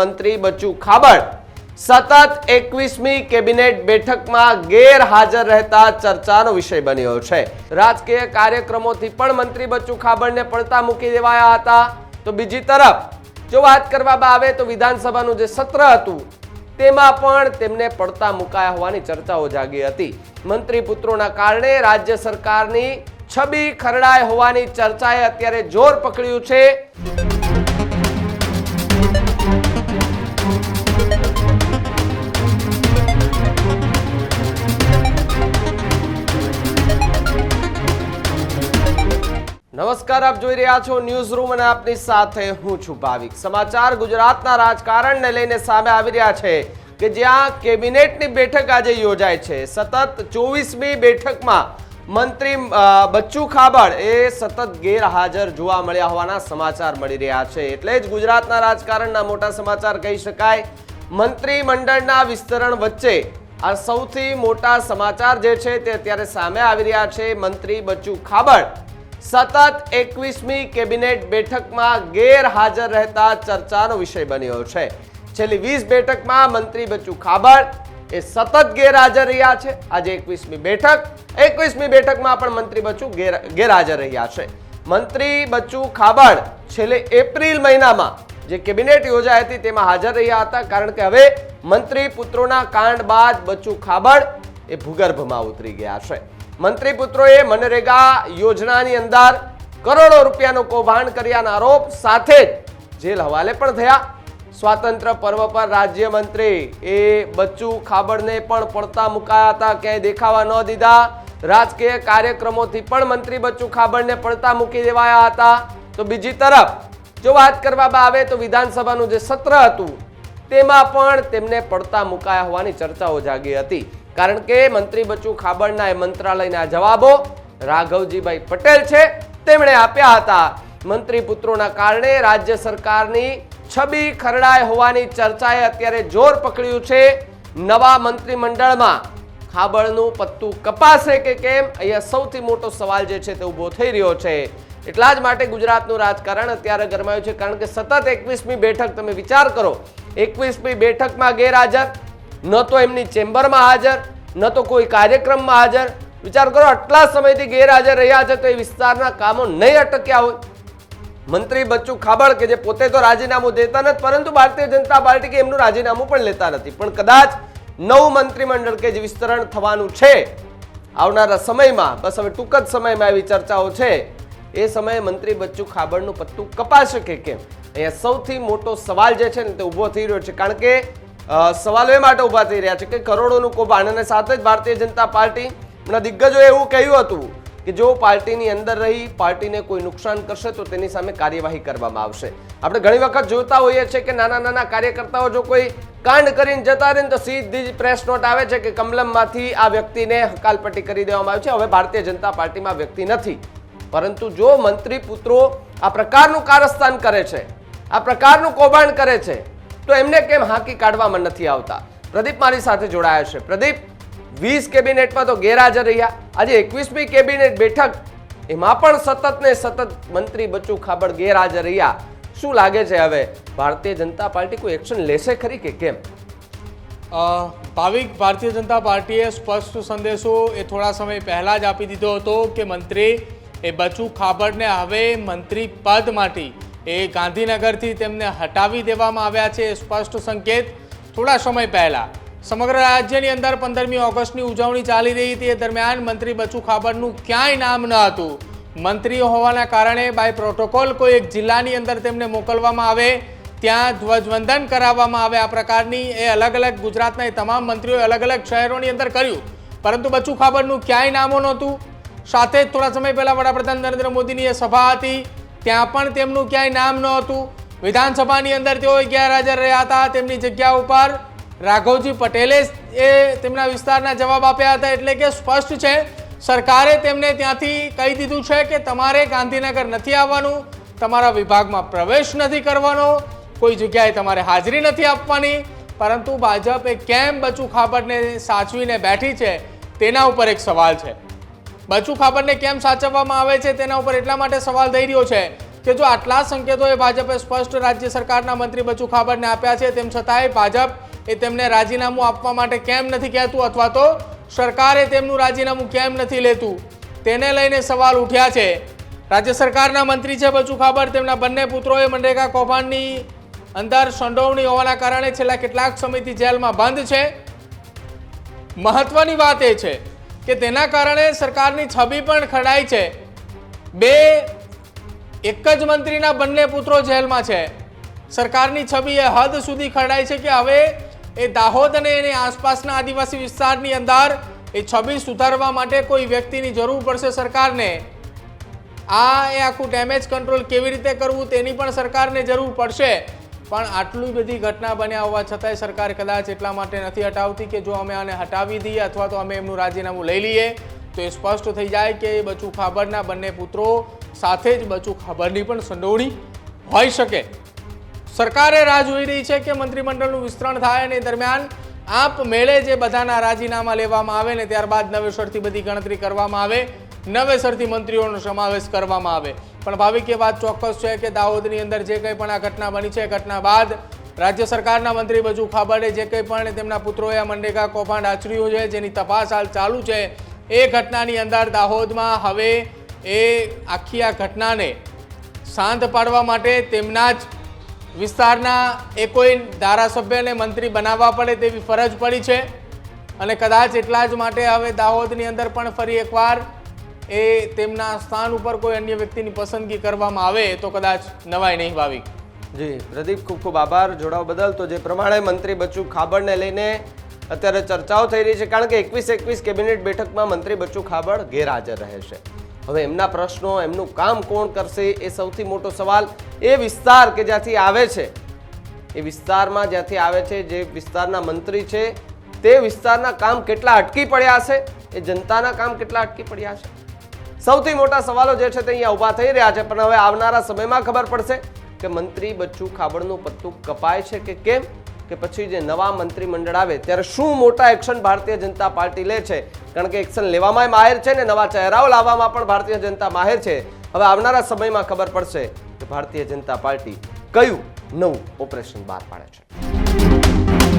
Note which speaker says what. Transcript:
Speaker 1: મંત્રી બચ્ચુ ખાબડ. સતત એકવીસમી કેબિનેટ બેઠકમાં ગેરહાજર રહેતા ચર્ચાનો વિષય બન્યો છે. રાજકીય કાર્યક્રમોથી પણ મંત્રી બચ્ચુ ખાબડને પડતા મૂકી દેવાયા હતા. તો બીજી તરફ, જો વાત કરવામાં આવે તો વિધાનસભાનું જે સત્ર હતું, તેમાં પણ તેમને પડતા મુકાયા હોવાની ચર્ચાઓ જાગી હતી. મંત્રી પુત્રોના કારણે રાજ્ય સરકારની છબી ખરડાય હોવાની ચર્ચાએ અત્યારે જોર પકડ્યું છે. નમસ્કાર, આપ જોઈ રહ્યા છો ન્યૂઝ રૂમ અને આપની સાથે હું છું ભાવિક. સમાચાર ગુજરાતના રાજકારણને લઈને સામે આવી રહ્યા છે કે જ્યાં કેબિનેટની બેઠક આજે યોજાય છે. સતત ચોવીસમી બેઠકમાં મંત્રી બચ્ચુ ખાબડ એ સતત ગેરહાજર જોવા મળ્યા હોવાના સમાચાર મળી રહ્યા છે. એટલે જ ગુજરાતના રાજકારણના મોટા સમાચાર કહી શકાય. મંત્રી મંડળના વિસ્તરણ વચ્ચે આ સૌથી મોટા સમાચાર જે છે તે અત્યારે સામે આવી રહ્યા છે. મંત્રી બચ્ચુ ખાબડ સતત એકવીસમી કેબિનેટ બેઠકમાં ગેરહાજર રહેતા ચર્ચાનો વિષય બન્યો છે. છેલ્લી વીસ બેઠકમાં મંત્રી બચ્ચુ ખાબડ એ સતત ગેરહાજર રહ્યા છે. આજે એકવીસમી બેઠક, એકવીસમી બેઠકમાં પણ મંત્રી બચ્ચુ ગેર, ગેરહાજર રહ્યા છે. મંત્રી બચ્ચુ ખાબડ છેલ્લે એપ્રિલ મહિનામાં જે કેબિનેટ યોજાઈ હતી તેમાં હાજર રહ્યા હતા. કારણ કે હવે મંત્રી પુત્રોના કાંડ બાદ બચ્ચુ ખાબડ એ ભૂગર્ભમાં ઉતરી ગયા છે. મંત્રી પુત્રોએ મનરેગા યોજનાની અંદર કરોડો રૂપિયાનું કૌભાંડ કર્યાના આરોપ સાથે જ જેલ હવાલે પણ થયા. સ્વાતંત્ર્ય પર્વ પર રાજ્યમંત્રી એ બચ્ચુ ખાબડને પણ પડતા મુકાયા હતા, ક્યાંય દેખાવા ન દીધા. રાજકીય કાર્યક્રમોથી પણ મંત્રી બચ્ચુ ખાબડને પડતા મૂકી દેવાયા હતા. તો બીજી તરફ, જો વાત કરવામાં આવે તો વિધાનસભાનું જે સત્ર હતું, તેમાં પણ તેમને પડતા મુકાયા હોવાની ચર્ચાઓ જાગી હતી. કારણ કે મંત્રી બચ્ચુ ખાબડના એ મંત્રાલયના જવાબો રાઘવજીભાઈ પટેલ છે, તેમણે આપ્યા હતા. મંત્રી પુત્રોના કારણે રાજ્ય સરકારની છબી ખરડાય હોવાની ચર્ચાએ અત્યારે જોર પકડ્યું છે. નવા મંત્રીમંડળમાં ખાબળનું પત્તું કપાશે કે કેમ? અહીંયા સૌથી મોટો સવાલ જે છે તે ઊભો થઈ રહ્યો છે. એટલા જ માટે ગુજરાતનું રાજકારણ અત્યારે ગરમાયું છે, કારણ કે સતત એકવીસમી બેઠક તમે વિચાર કરો, એકવીસમી બેઠકમાં ગેરહાજર ન તો એમની ચેમ્બરમાં હાજર, ન તો કોઈ કાર્યક્રમમાં હાજર. વિચાર કરો, આટલા સમયથી ગેરહાજર રહ્યા છે તો એ વિસ્તારના કામો નહીં અટક્યા હોય. મંત્રી બચ્ચુ ખાબડ કે જે પોતે તો રાજીનામું દેતા નથી, પરંતુ ભારતીય જનતા પાર્ટી કે એમનું રાજીનામું પણ લેતા નથી. પણ કદાચ નવું મંત્રીમંડળ કે જે વિસ્તરણ થવાનું છે, આવનારા સમયમાં, બસ હવે ટૂંક જ સમયમાં એવી ચર્ચાઓ છે. એ સમયે મંત્રી બચ્ચુ ખાબડનું પત્તું કપાશે કે કેમ? અહીંયા સૌથી મોટો સવાલ જે છે ને તે ઊભો થઈ રહ્યો છે. કારણ કે સવાલો એ માટે ઊભા થઈ રહ્યા છે કે કરોડોનું કૌભાંડ અને સાથે જ ભારતીય જનતા પાર્ટી ના દિગ્ગજોએ એવું કહ્યું હતું કે જો પાર્ટીની અંદર રહી, પાર્ટીને કોઈ નુકસાન કરશે તો તેની સામે કાર્યવાહી કરવામાં આવશે. આપણે ઘણી વખત જોતા હોઈએ છીએ કે નાના નાના કાર્યકર્તાઓ જો કોઈ કાંડ કરીને જતા રહીને તો સીધી જ પ્રેસ નોટ આવે છે કે કમલમમાંથી આ વ્યક્તિને હકાલપટ્ટી કરી દેવામાં આવી છે. હવે ભારતીય જનતા પાર્ટીમાં વ્યક્તિ નથી. પરંતુ જો મંત્રી પુત્રો આ પ્રકારનું કારસ્તાન કરે છે, આ પ્રકારનું કૌભાંડ કરે છે તો એમને કેમ હાંકી કાઢવામાં નથી આવતા? પ્રદીપ મારી સાથે જોડાયા છે. પ્રદીપ, વીસ કેબિનેટમાં તો ગેરહાજર રહ્યા. આજે એકવીસમી કેબિનેટ બેઠક, એમાં પણ સતત ને સતત મંત્રી બચ્ચુ ખાબડ ગેરહાજર રહ્યા. શું લાગે છે હવે? ભારતીય જનતા પાર્ટી કોઈ એક્શન લેશે ખરી કે કેમ?
Speaker 2: ભાવિક ભારતીય જનતા પાર્ટીએ સ્પષ્ટ સંદેશો એ થોડા સમય પહેલાં જ આપી દીધો હતો કે મંત્રી એ બચુ ખાબડને હવે મંત્રી પદમાંથી એ ગાંધીનગરથી તેમને હટાવી દેવામાં આવ્યા છે સ્પષ્ટ સંકેત. થોડા સમય પહેલાં સમગ્ર રાજ્યની અંદર પંદરમી ઓગસ્ટની ઉજવણી ચાલી રહી હતી. એ દરમિયાન મંત્રી બચુ ખાબડનું ક્યાંય નામ ન હતું. મંત્રી હોવાના કારણે બાય પ્રોટોકોલ કોઈ એક જિલ્લાની અંદર તેમને મોકલવામાં આવે. ત્યાં ધ્વજવંદન કરાવવામાં આવે આ પ્રકારની. એ અલગ અલગ ગુજરાતના એ તમામ મંત્રીઓએ અલગ અલગ શહેરોની અંદર કર્યું. પરંતુ બચુ ખાબડનું ક્યાંય નામો નહોતું. સાથે જ થોડા સમય પહેલાં વડાપ્રધાન નરેન્દ્ર મોદીની એ સભા હતી. ત્યાં પણ તેમનું ક્યાંય નામ ન હતું વિધાનસભાની અંદર તેઓ ગેરહાજર રહ્યા હતા તેમની જગ્યા ઉપર? રાઘવજી પટેલે એ તેમના વિસ્તારના જવાબ આપ્યા હતા એટલે કે સ્પષ્ટ છે, સરકારે તેમને ત્યાંથી કહી દીધું છે કે તમારે ગાંધીનગર નથી આવવાનું, તમારા વિભાગમાં પ્રવેશ નથી કરવાનો, કોઈ જગ્યાએ તમારે હાજરી નથી આપવાની, પરંતુ ભાજપે કેમ બચુ ખાબડને સાચવીને બેઠી છે તેના ઉપર એક સવાલ છે. બચુ ખાબરને કેમ સાચવવામાં આવે છે તેના ઉપર એટલા માટે સવાલ થઈ રહ્યો છે કે જો આટલા સંકેતો એ ભાજપે સ્પષ્ટ રાજ્ય સરકારના મંત્રી બચુ ખાબરને આપ્યા છે, તેમ છતાંય ભાજપ એ તેમને રાજીનામું આપવા માટે કેમ નથી કહેતું અથવા તો સરકારે તેમનું રાજીનામું કેમ નથી લેતું? તેને લઈને સવાલ ઉઠ્યા છે. રાજ્ય સરકારના મંત્રી છે બચુ ખાબર, તેમના બંને પુત્રોએ મનરેગા કૌભાંડની અંદર સંડોવણી હોવાના કારણે છેલ્લા કેટલાક સમયથી જેલમાં બંધ છે. મહત્વની વાત એ છે કે તેના કારણે સરકારની છબી પણ ખડાઈ છે. બે, એક જ મંત્રીના બંને પુત્રો જેલમાં છે. સરકારની છબી એ હદ સુધી ખડાઈ છે કે હવે એ દાહોદ અને એની આસપાસના આદિવાસી વિસ્તારની અંદર એ છબી સુધારવા માટે કોઈ વ્યક્તિની જરૂર પડશે સરકારને. આ એ આખું ડેમેજ કંટ્રોલ કેવી રીતે કરવું તેની પણ સરકારને જરૂર પડશે. પણ આટલી બધી ઘટના બન્યા હોવા છતાંય સરકાર કદાચ એટલા માટે નથી હટાવતી કે જો અમે આને હટાવી દઈએ અથવા તો અમે એમનું રાજીનામું લઈ લઈએ, તો એ સ્પષ્ટ થઈ જાય કે બચુ ખાબડના બંને પુત્રો સાથે જ બચુ ખાબડની પણ સંડોવણી હોઈ શકે. સરકારે રાહ જોઈ રહી છે કે મંત્રીમંડળનું વિસ્તરણ થાય અને દરમિયાન આપ મેળે જે બધાના રાજીનામા લેવામાં આવે ને ત્યારબાદ નવેસરથી બધી ગણતરી કરવામાં આવે, નવેસરથી મંત્રીઓનો સમાવેશ કરવામાં આવે. પણ ભાવિક એ વાત ચોક્કસ છે કે દાહોદની અંદર જે કંઈ પણ આ ઘટના બની છે ઘટના બાદ રાજ્ય સરકારના મંત્રી બજુ ખાબડે જે કંઈ પણ તેમના પુત્રોએ આ મનરેગા કૌભાંડ આચર્યું છે, જેની તપાસ હાલ ચાલુ છે, એ ઘટનાની અંદર દાહોદમાં હવે એ આખી આ ઘટનાને શાંત પાડવા માટે તેમના જ વિસ્તારના એ કોઈ ધારાસભ્યને મંત્રી બનાવવા પડે તેવી ફરજ પડી છે. અને કદાચ એટલા જ માટે હવે દાહોદની અંદર પણ ફરી એકવાર એ તેમના સ્થાન ઉપર કોઈ અન્ય વ્યક્તિની પસંદગી કરવામાં આવે તો કદાચ નવાય નહીં ભાવિક.
Speaker 1: જી, પ્રદીપ, ખૂબ ખૂબ આભાર. જોડાવ બદલ. તો જે પ્રમાણે મંત્રી બચ્ચુ ખાબડને લઈને અત્યારે ચર્ચાઓ થઈ રહી છે, કારણ કે એકવીસ એકવીસ કેબિનેટ બેઠકમાં મંત્રી બચ્ચુ ખાબડ ગેરહાજર રહેશે હવે એમના પ્રશ્નો, એમનું કામ કોણ કરશે એ સૌથી મોટો સવાલ એ વિસ્તાર કે જ્યાંથી આવે છે, એ વિસ્તારમાં જ્યાંથી આવે છે, જે વિસ્તારના મંત્રી છે, તે વિસ્તારના કામ કેટલા અટકી પડ્યા છે એ જનતાના કામ કેટલા અટકી પડ્યા છે સૌથી મોટા સવાલો જે છે તે અહીંયા ઊભા થઈ રહ્યા છે, પણ હવે આવનારા સમયમાં ખબર પડશે કે મંત્રી બચ્ચુ ખાબડનું પત્તું કપાય છે કે કેમ? કે પછી જે નવા મંત્રીમંડળ આવે, ત્યારે શું મોટા એક્શન ભારતીય જનતા પાર્ટી લે છે? કારણ કે એક્શન લેવામાં માહેર છે ને નવા ચહેરાઓ લાવવામાં પણ ભારતીય જનતા માહેર છે. હવે આવનારા સમયમાં ખબર પડશે કે ભારતીય જનતા પાર્ટી કયું નવું ઓપરેશન બહાર પાડે છે.